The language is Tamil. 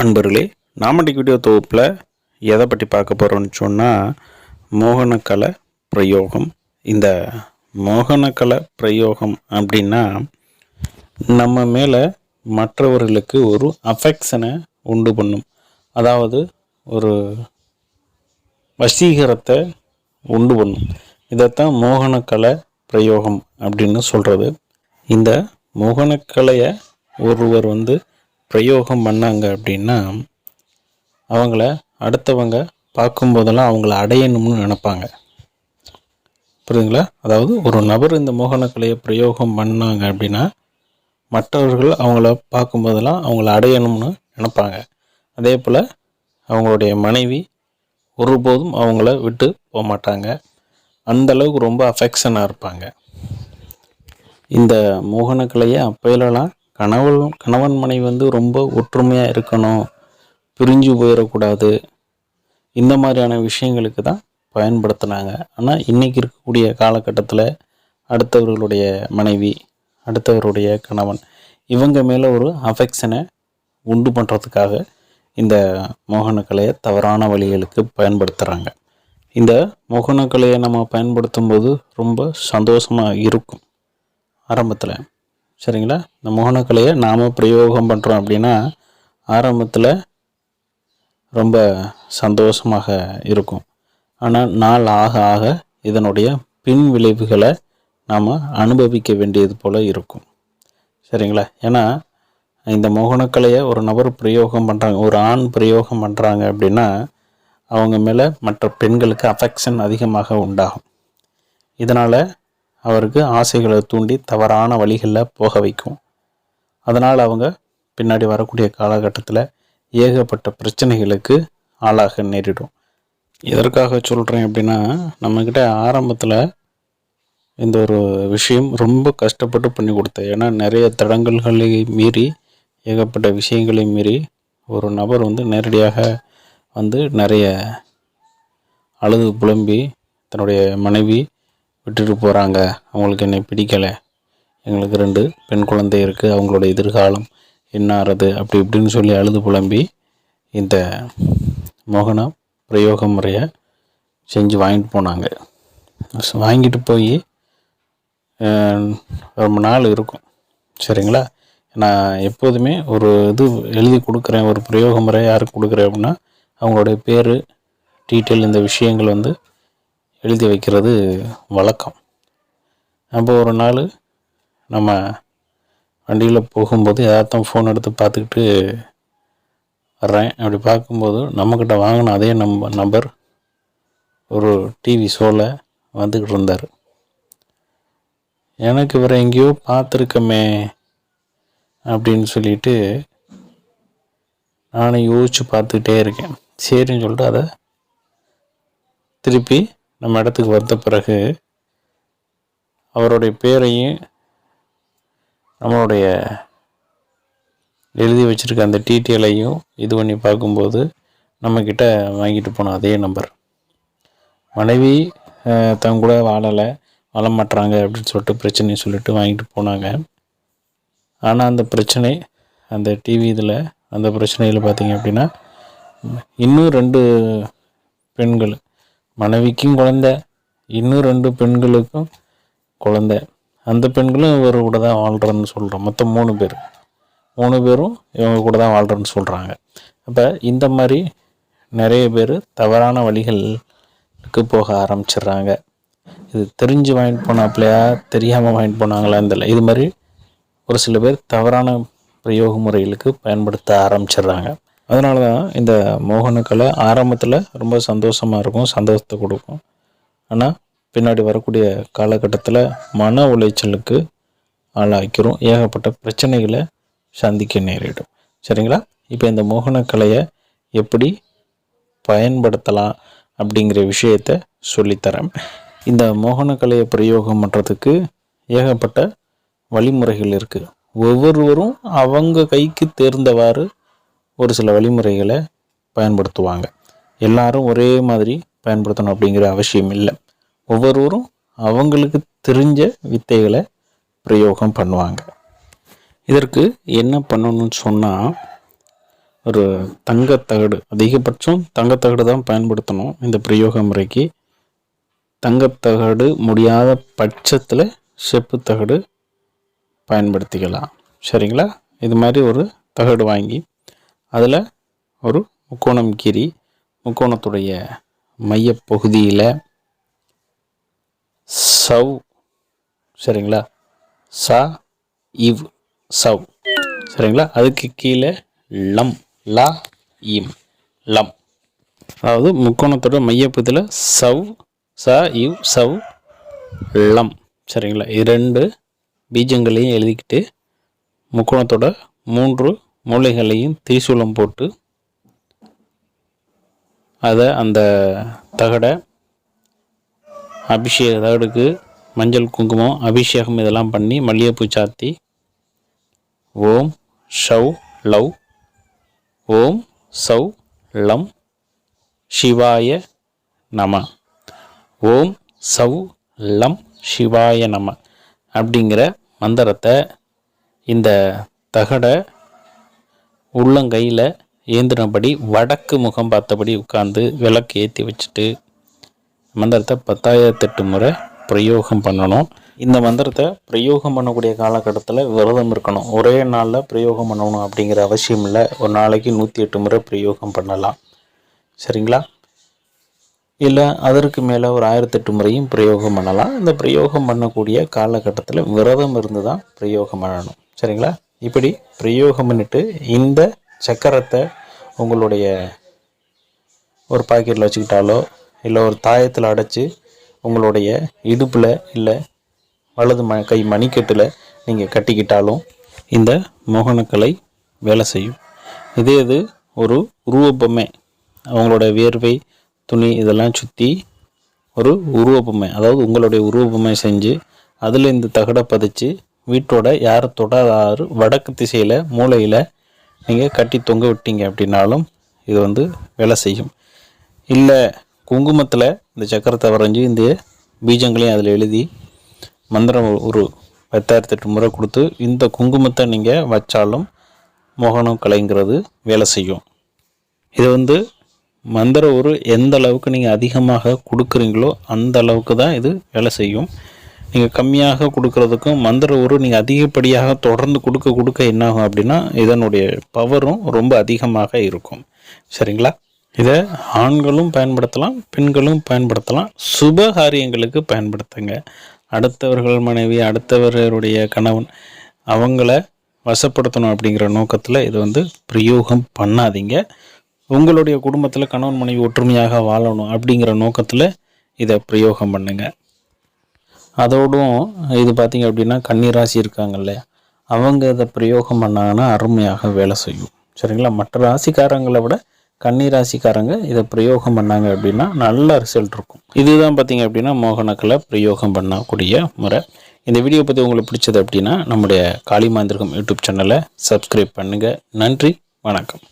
அன்பர்களே நாமடி வீடியோ தொகுப்பில் எதை பற்றி பார்க்க போகிறோம்னு சொன்னால் மோகனக்கலை பிரயோகம். இந்த மோகனக்கலை பிரயோகம் அப்படின்னா நம்ம மேலே மற்றவர்களுக்கு ஒரு அஃபெக்ஷனை உண்டு பண்ணும். அதாவது ஒரு வசீகரத்தை உண்டு பண்ணும். இதைத்தான் மோகனக்கலை பிரயோகம் அப்படின்னு சொல்கிறது இந்த மோகனக்கலையை ஒருவர் வந்து பிரயோகம் பண்ணாங்க அப்படின்னா அவங்கள அடுத்தவங்க பார்க்கும்போதெல்லாம் அவங்கள அடையணும்னு நினப்பாங்க. புரியுதுங்களா? அதாவது ஒரு நபர் இந்த மோகனக்கலையை பிரயோகம் பண்ணாங்க அப்படின்னா மற்றவர்கள் அவங்கள பார்க்கும்போதெல்லாம் அவங்கள அடையணும்னு நினப்பாங்க. அதே போல் அவங்களுடைய மனைவி ஒருபோதும் அவங்கள விட்டு போக மாட்டாங்க. அந்தளவுக்கு ரொம்ப அஃபெக்ஷனாக இருப்பாங்க. இந்த மோகனக்கலையை அப்போயிலலாம் கணவன் கணவன் மனைவி வந்து ரொம்ப ஒற்றுமையாக இருக்கணும் பிரிஞ்சு போயிடக்கூடாது. இந்த மாதிரியான விஷயங்களுக்கு தான் பயன்படுத்தினாங்க. ஆனால் இன்றைக்கி இருக்கக்கூடிய காலகட்டத்தில் அடுத்தவர்களுடைய மனைவி அடுத்தவருடைய கணவன் இவங்க மேலே ஒரு அஃபெக்ஷனை உண்டு பண்ணுறதுக்காக இந்த மோகனக்கலையை தவறான வழிகளுக்கு பயன்படுத்துகிறாங்க இந்த மோகனக்கலையை நம்ம பயன்படுத்தும் போது ரொம்ப சந்தோஷமாக இருக்கும். ஆரம்பத்தில் சரிங்களா? இந்த மோகனக்கலையை நாம் பிரயோகம் பண்ணுறோம் அப்படின்னா ஆரம்பத்தில் ரொம்ப சந்தோஷமாக இருக்கும். ஆனால் நாள் ஆக ஆக இதனுடைய பின் விளைவுகளை நாம் அனுபவிக்க வேண்டியது போல் இருக்கும். சரிங்களா? ஏன்னா இந்த மோகனக்கலையை ஒரு நபர் பிரயோகம் பண்ணுறாங்க ஒரு ஆண் பிரயோகம் பண்ணுறாங்க அப்படின்னா அவங்க மேலே மற்ற பெண்களுக்கு அஃபெக்ஷன் அதிகமாக உண்டாகும். இதனால் அவருக்கு ஆசைகளை தூண்டி தவறான வழிகளில் போக வைக்கும். அதனால் அவங்க பின்னாடி வரக்கூடிய காலகட்டத்தில் ஏகப்பட்ட பிரச்சனைகளுக்கு ஆளாக நேரிடும். எதற்காக சொல்கிறேன் அப்படின்னா நம்மக்கிட்ட ஆரம்பத்தில் இந்த ஒரு விஷயம் ரொம்ப கஷ்டப்பட்டு பண்ணி கொடுத்தேன். ஏன்னா நிறைய தடங்கல்களை மீறி ஏகப்பட்ட விஷயங்களை மீறி ஒரு நபர் வந்து நேரடியாக வந்து நிறைய அழுது புலம்பி தன்னுடைய மனைவி விட்டுட்டு போகிறாங்க அவங்களுக்கு என்னை பிடிக்கலை. எங்களுக்கு ரெண்டு பெண் குழந்தை இருக்குது அவங்களோட எதிர்காலம் என்ன ஆறது? அப்படி இப்படின்னு சொல்லி அழுது புலம்பி இந்த மோகன பிரயோக முறையை செஞ்சு வாங்கிட்டு போனாங்க. வாங்கிட்டு போய் ரொம்ப நாள் இருக்கும். சரிங்களா? நான் எப்போதுமே ஒரு இது எழுதி கொடுக்குறேன். ஒரு பிரயோக முறை யாருக்கு கொடுக்குறேன் அப்படின்னா அவங்களுடைய பேர் டீட்டெயில் இந்த விஷயங்கள் வந்து எழுதி வைக்கிறது வழக்கம். அப்போ ஒரு நாள் நம்ம வண்டியில் போகும்போது எதார்த்தம் ஃபோன் எடுத்து பார்த்துக்கிட்டு வர்றேன். அப்படி பார்க்கும்போது நம்மக்கிட்ட வாங்கின அதே நம்ப நபர் ஒரு டிவி ஷோவில் வந்துக்கிட்டு இருந்தார். எனக்கு இவரை எங்கேயோ பார்த்துருக்கமே அப்படின்னு சொல்லிட்டு நானும் யோசித்து பார்த்துக்கிட்டே இருக்கேன். சரின்னு சொல்லிட்டு அதை திருப்பி நம்ம இடத்துக்கு வந்த பிறகு அவருடைய பேரையும் நம்மளுடைய எழுதி வச்சுருக்க அந்த டீட்டெயிலையும் இது பண்ணி பார்க்கும்போது நம்மக்கிட்ட வாங்கிட்டு போனோம் அதே நம்பர். மனைவி தங்கூட கூட வாழலை வாழ மாட்றாங்க அப்படின்னு சொல்லிட்டு பிரச்சனையை சொல்லிட்டு வாங்கிட்டு போனாங்க. ஆனால் அந்த பிரச்சனை அந்த டிவி இதில் அந்த பிரச்சனையில் பார்த்தீங்க அப்படின்னா இன்னும் ரெண்டு பெண்கள் மனைவிக்கும் குழந்தை இன்னும் ரெண்டு பெண்களுக்கும் குழந்தை. அந்த பெண்களும் இவர் கூட தான் வாழ்கிறேன்னு சொல்கிறோம் மொத்தம் மூணு பேர். மூணு பேரும் இவங்க கூட தான் வாழ்கிறேன்னு சொல்கிறாங்க அப்போ இந்த மாதிரி நிறைய பேர் தவறான வழிகளுக்கு போக ஆரம்பிச்சிடுறாங்க. இது தெரிஞ்சு வாங்கிட்டு போனாப்லையா? தெரியாமல் வாங்கிட்டு போனாங்களான்னு தெரியல. இது மாதிரி ஒரு சில பேர் தவறான பிரயோக முறைகளுக்கு பயன்படுத்த ஆரம்பிச்சிடுறாங்க. அதனால தான் இந்த மோகனக்கலை ஆரம்பத்தில் ரொம்ப சந்தோஷமாக இருக்கும் சந்தோஷத்தை கொடுக்கும். ஆனால் பின்னாடி வரக்கூடிய காலகட்டத்தில் மன உளைச்சலுக்கு ஆளாக்கிறோம் ஏகப்பட்ட பிரச்சனைகளை சந்திக்க நேரிடும். சரிங்களா? இப்போ இந்த மோகனக்கலையை எப்படி பயன்படுத்தலாம் அப்படிங்கிற விஷயத்த சொல்லித்தரேன். இந்த மோகனக்கலையை பிரயோகம் பண்ணுறதுக்கு ஏகப்பட்ட வழிமுறைகள் இருக்குது ஒவ்வொருவரும் அவங்க கைக்கு தேர்ந்தவாறு ஒரு சில வழிமுறைகளை பயன்படுத்துவாங்க. எல்லாரும் ஒரே மாதிரி பயன்படுத்தணும் அப்படிங்கிற அவசியம் இல்லை. ஒவ்வொருவரும் அவங்களுக்கு தெரிஞ்ச வித்தைகளை பிரயோகம் பண்ணுவாங்க. இதற்கு என்ன பண்ணணும்னு சொன்னால் ஒரு தங்கத்தகடு அதிகபட்சம் தங்கத்தகடு தான் பயன்படுத்தணும் இந்த பிரயோக முறைக்கு. தங்கத்தகடு முடியாத பட்சத்தில் செப்பு தகடு பயன்படுத்திக்கலாம். சரிங்களா? இது மாதிரி ஒரு தகடு வாங்கி அதில் ஒரு முக்கோணம் கிரி முக்கோணத்துடைய மையப்பகுதியில் சவ் சரிங்களா? சா இவ் சவ் சரிங்களா? அதுக்கு கீழே லம் லா இம் லம். அதாவது முக்கோணத்தோட மையப்பகுதியில் சவ் ச இவ் சவ் லம் சரிங்களா? இரண்டு பீஜங்களையும் எழுதிக்கிட்டு முக்கோணத்தோட மூன்று மூலைகளையும் திரிசூலம் போட்டு அதை அந்த தகடை அபிஷேக தகடுக்கு மஞ்சள் குங்குமம் அபிஷேகம் இதெல்லாம் பண்ணி மல்லிகைப்பூ சாத்தி. ஓம் ஷவ் லவ் ஓம் சௌ லம் சிவாய நம. ஓம் சௌ லம் சிவாய நம அப்படிங்கிற மந்திரத்தை இந்த தகடை உள்ளங்கையில் ஏந்தினபடி வடக்கு முகம் பார்த்தபடி உட்காந்து விளக்கு ஏற்றி வச்சுட்டு மந்திரத்தை பத்தாயிரத்தெட்டு முறை பிரயோகம் பண்ணணும். இந்த மந்திரத்தை பிரயோகம் பண்ணக்கூடிய காலகட்டத்தில் விரதம் இருக்கணும். ஒரே நாளில் பிரயோகம் பண்ணணும் அப்படிங்கிற அவசியம் இல்லை. ஒரு நாளைக்கு நூற்றி எட்டு முறை பிரயோகம் பண்ணலாம். சரிங்களா? இல்லை அதற்கு மேலே ஒரு ஆயிரத்தெட்டு முறையும் பிரயோகம் பண்ணலாம். இந்த பிரயோகம் பண்ணக்கூடிய காலகட்டத்தில் விரதம் இருந்து தான் பிரயோகம் பண்ணணும். சரிங்களா? இப்படி பிரயோகம் பண்ணிட்டு இந்த சக்கரத்தை உங்களுடைய ஒரு பாக்கெட்டில் வச்சுக்கிட்டாலோ இல்லை ஒரு தாயத்தில் அடைச்சி உங்களுடைய இடுப்பில் இல்லை வலது ம கை மணிக்கட்டில் நீங்கள் கட்டிக்கிட்டாலும் இந்த மோகனக்கலை வேலை செய்யும். இதே இது ஒரு உருவப்பொம்மை. அவங்களோட வேர்வை துணி இதெல்லாம் சுற்றி ஒரு உருவப்பொம்மை. அதாவது உங்களுடைய உருவப்பொம்மை செஞ்சு அதில் இந்த தகடை பதிச்சு வீட்டோட யாரை தொடாதாரு வடக்கு திசையில் மூளையில் நீங்கள் கட்டி தொங்க விட்டீங்க அப்படின்னாலும் இது வந்து வேலை செய்யும். இல்லை குங்குமத்தில் இந்த சக்கரத்தை வரைஞ்சி இந்த பீஜங்களையும் அதில் எழுதி மந்திரம் ஒரு பத்தாயிரத்தெட்டு முறை கொடுத்து இந்த குங்குமத்தை நீங்கள் வச்சாலும் மோகனம் கலைங்கிறது வேலை செய்யும். இது வந்து மந்திர ஒரு எந்த அளவுக்கு நீங்கள் அதிகமாக கொடுக்குறீங்களோ அந்த அளவுக்கு தான் இது வேலை செய்யும். நீங்கள் கம்மியாக கொடுக்கறதுக்கும் மந்திர உரு நீங்கள் அதிகப்படியாக தொடர்ந்து கொடுக்க கொடுக்க என்னாகும் அப்படின்னா இதனுடைய பவரும் ரொம்ப அதிகமாக இருக்கும். சரிங்களா? இதை ஆண்களும் பயன்படுத்தலாம் பெண்களும் பயன்படுத்தலாம். சுப காரியங்களுக்கு பயன்படுத்துங்க. அடுத்தவர்கள் மனைவி அடுத்தவர்களுடைய கணவன் அவங்கள வசப்படுத்தணும் அப்படிங்கிற நோக்கத்தில் இது வந்து பிரயோகம் பண்ணாதீங்க. உங்களுடைய குடும்பத்தில் கணவன் மனைவி ஒற்றுமையாக வாழணும் அப்படிங்கிற நோக்கத்தில் இதை பிரயோகம் பண்ணுங்கள் அதோடும் இது பார்த்திங்க அப்படின்னா கன்னிராசி இருக்காங்கல்ல அவங்க இதை பிரயோகம் பண்ணாங்கன்னா அருமையாக வேலை செய்யும். சரிங்களா? மற்ற ராசிக்காரங்களை விட கன்னிராசிக்காரங்க இதை பிரயோகம் பண்ணாங்க அப்படின்னா நல்ல ரிசல்ட் இருக்கும். இதுதான் பார்த்தீங்க அப்படின்னா மோகனக்களை பிரயோகம் பண்ணக்கூடிய முறை. இந்த வீடியோ பற்றி உங்களுக்கு பிடிச்சது அப்படின்னா நம்முடைய காளிமாந்திரகம் யூடியூப் சேனலை சப்ஸ்கிரைப் பண்ணுங்கள் நன்றி. வணக்கம்.